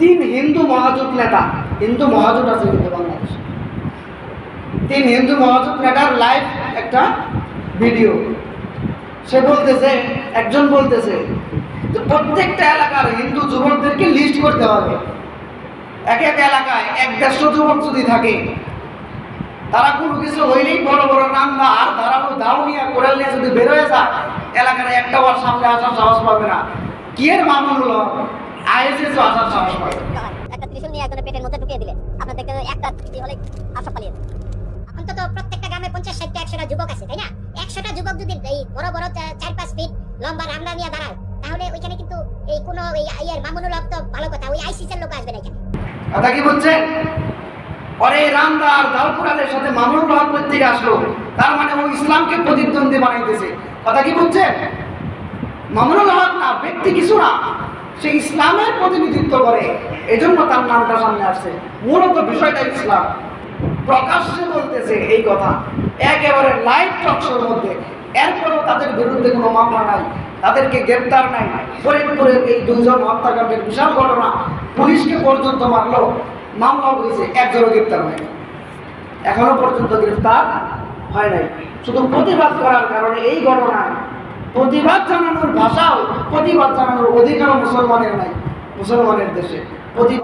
তিন হিন্দু মহাজোট নেতা, হিন্দু মহাজোট আছে কিন্তু বাংলাদেশে। তিন হিন্দু মহাজোট নেতার লাইভ একটা ভিডিও সে বলতেছে, একজন বলতেছে যে প্রত্যেকটা এলাকার হিন্দু যুবকদেরকে লিস্ট করতে হবে। এক এক এলাকায় এক দেড়শো যুবক যদি থাকে, তারা কোনো কিছু হইলেই বড় বড় নান্দা আর ধারালো দাও নিয়ে কোরাল নিয়ে যদি বেরোয় যায়, এলাকার একটা বার সামনে আসার সাহস পাবে না। কি এর মামুন হলো? আইএসএস আসার সাহস পাবে একটা ত্রিশূল নিয়ে একজনের পেটের মধ্যে ঢুকিয়ে দিলে আপনার দেখতে একটা হলে আশা পালিয়ে যাবে। অন্তত প্রত্যেকটা গ্রামে পঞ্চাশ ষাটটা একশোটা যুবক আছে তাই না? একশোটা যুবক যদি এই বড় বড় চার পাঁচ ফিট লম্বা রামদা নিয়ে দাঁড়ায় তাহলে ওইখানে কিন্তু এই কোনো ইয়ের মামুনুল হক তো ভালো কথা ওই আইসিসের লোক আসবে না এখানে। কথা কি বলছেন পরে রামদার দাউপুরালের সাথে মামুনুল হক থেকে আসলো তার মানে ও ইসলামকে প্রতিদ্বন্দ্বী বানাইতেছে। কথা কি বলছেন মামুনুল হক না, ব্যক্তি কিছু না। সে ইসলামের প্রতিনিধিত্ব করে। এজন্য তার নামটা সামনে আসছে। মূলত বিষয়টা ইসলাম। প্রকাশ্যে বলতেছে এই কথা। একেবারে লাইভ টকশোর মধ্যে। এরপরেও তাদের বিরুদ্ধে কোনো মামলা নাই। তাদেরকে গ্রেপ্তার নাই। ফরিদপুরের এই দুজন হত্যাকাণ্ডের বিশাল ঘটনা। পুলিশকে পর্যন্ত মারলো। মামলা হয়েছে, একজনও গ্রেপ্তার হয়নি। এখনও পর্যন্ত গ্রেফতার হয় নাই। শুধু প্রতিবাদ করার কারণে এই ঘটনায় প্রতিবাদ জানানোর ভাষাও প্রতিবাদ জানানোর অধিকারও মুসলমানের নাই মুসলমানের দেশে। প্রতি